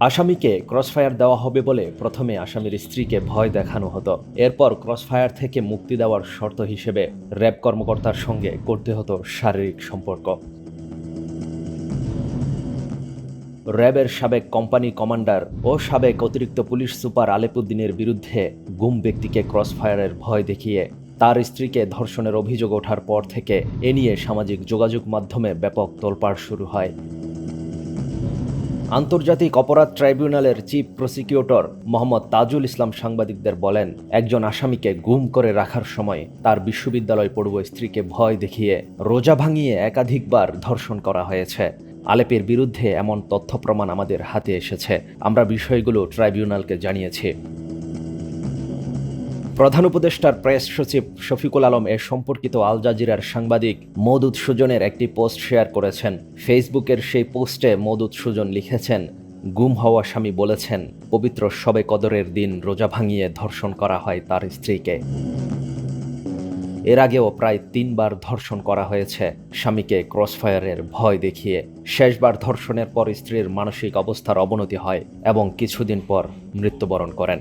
আসামিকে ক্রসফায়ার দেওয়া হবে বলে প্রথমে আসামির স্ত্রীকে ভয় দেখানো হতো। এরপর ক্রসফায়ার থেকে মুক্তি দেওয়ার শর্ত হিসেবে র্যাব কর্মকর্তার সঙ্গে করতে হতো শারীরিক সম্পর্ক। র্যাবের সাবেক কোম্পানি কমান্ডার ও সাবেক অতিরিক্ত পুলিশ সুপার আলেপুদ্দিনের বিরুদ্ধে গুম ব্যক্তিকে ক্রসফায়ারের ভয় দেখিয়ে তার স্ত্রীকে ধর্ষণের অভিযোগ ওঠার পর থেকে এ নিয়ে সামাজিক যোগাযোগ মাধ্যমে ব্যাপক তোলপাড় শুরু হয়। আন্তর্জাতিক অপরাধ ট্রাইব্যুনালের চিফ প্রসিকিউটর মোহাম্মদ তাজুল ইসলাম সাংবাদিকদের বলেন, একজন আসামিকে গুম করে রাখার সময় তার বিশ্ববিদ্যালয় পড়ুয় স্ত্রীকে ভয় দেখিয়ে রোজা ভাঙিয়ে একাধিকবার ধর্ষণ করা হয়েছে। আলেপের বিরুদ্ধে এমন তথ্য প্রমাণ আমাদের হাতে এসেছে। আমরা বিষয়গুলো ট্রাইব্যুনালকে জানিয়েছি। প্রধান উপদেষ্টার প্রেস সচিব শফিকুল আলম এ সম্পর্কিত আল জাজিরার সাংবাদিক মৌদুদ সুজনের একটি পোস্ট শেয়ার করেছেন। ফেসবুকের সেই পোস্টে মৌদুদ সুজন লিখেছেন, গুম হওয়া স্বামী বলেছেন, পবিত্র সবে কদরের দিন রোজা ভাঙিয়ে ধর্ষণ করা হয় তার স্ত্রীকে। এর আগেও প্রায় তিনবার ধর্ষণ করা হয়েছে স্বামীকে ক্রসফায়ারের ভয় দেখিয়ে। শেষবার ধর্ষণের পর স্ত্রীর মানসিক অবস্থার অবনতি হয় এবং কিছুদিন পর মৃত্যুবরণ করেন।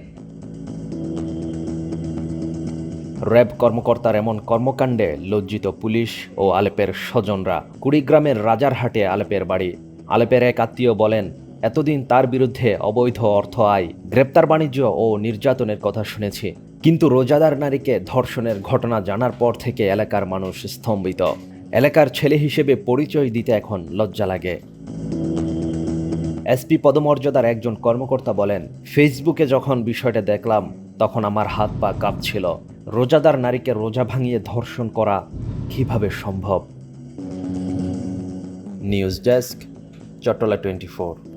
র্যাব কর্মকর্তার এমন কর্মকাণ্ডে লজ্জিত পুলিশ ও আলেপের স্বজনরা। কুড়িগ্রামের রাজারহাটে আলেপের বাড়ি। আলেপের এক আত্মীয় বলেন, এতদিন তার বিরুদ্ধে অবৈধ অর্থ আয়, গ্রেপ্তার বাণিজ্য ও নির্যাতনের কথা শুনেছি। কিন্তু রোজাদার নারীকে ধর্ষণের ঘটনা জানার পর থেকে এলাকার মানুষ স্তম্ভিত। এলাকার ছেলে হিসেবে পরিচয় দিতে এখন লজ্জা লাগে। এসপি পদমর্যাদার একজন কর্মকর্তা বলেন, ফেসবুকে যখন বিষয়টা দেখলাম, তখন আমার হাত পা কাঁপছিল। রোজাদার নারীকে রোজা ভাঙিয়ে ধর্ষণ করা কীভাবে সম্ভব? News desk Chattala twenty four.